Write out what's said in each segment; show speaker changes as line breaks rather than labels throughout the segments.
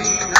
Amen.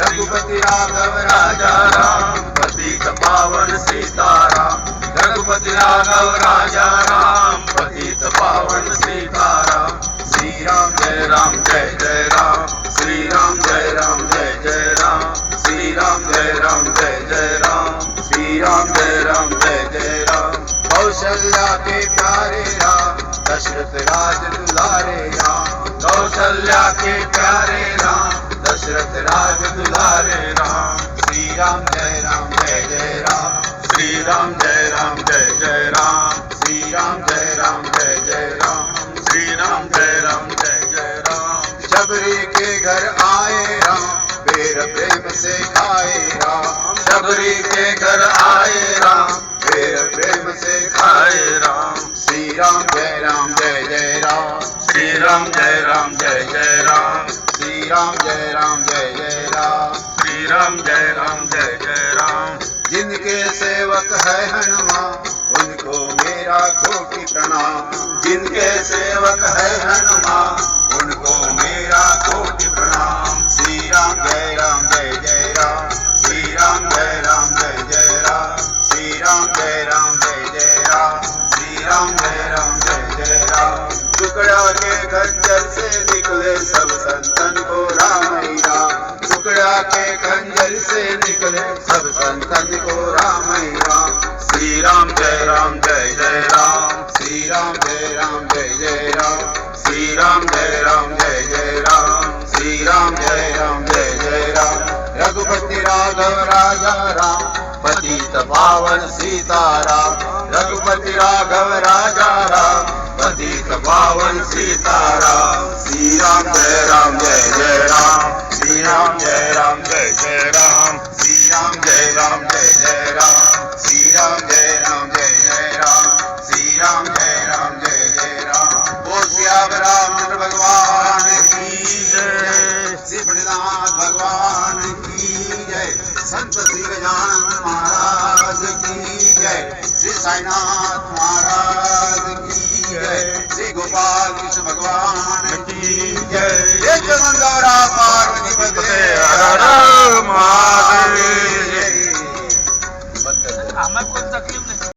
Raghupati Raghav राजा राम पतित पावन सीताराम रघुपति राघव राजा राम पतित पावन सीताराम श्री राम जय राम जय जय राम कौशल्या के प्यारे राम, दशरथ राज दुलारे राम, कौशल्या के प्यारे राम, दशरथ राज दुलारे राम। श्री राम जय राम, जय जय राम। श्री राम जय राम, जय जय राम। श्री राम जय राम, जय जय राम। श्री राम जय राम, जय जय राम। शबरी के घर आए राम पेर प्रेम से खाए राम। शबरी के घर आए राम श्री राम। जय राम जय जय राम। श्री राम जय राम जय जय राम। श्री राम जय राम जय जय राम। श्री राम जय राम जय जय राम। जिनके सेवक है हनुमान उनको मेरा कोटि प्रणाम। जिनके सेवक है हनुमान उनको मेरा कोटि प्रणाम। श्री राम जय राम खंजर से निकले सब संतन को राम राम के खंजर से निकले सब संतन को राम राम श्री राम जय राम, जय जय राम। श्री राम जय राम, जय जय राम। श्री राम जय राम, जय जय राम। श्री राम जय राम, जय जय राम। रघुपति राघव राजा राम। પતિત પાવન સીતારામ રઘુપતિ રાઘવ રાજા રામ પતિત પાવન સીતારામ શ્રી રામ જય રામ જય જય રામ શ્રી રામ જય गोपाल कृष्ण भगवान की जय। एक पार्वती पते हर महादेव
हमें कोई तकलीफ़ नाही।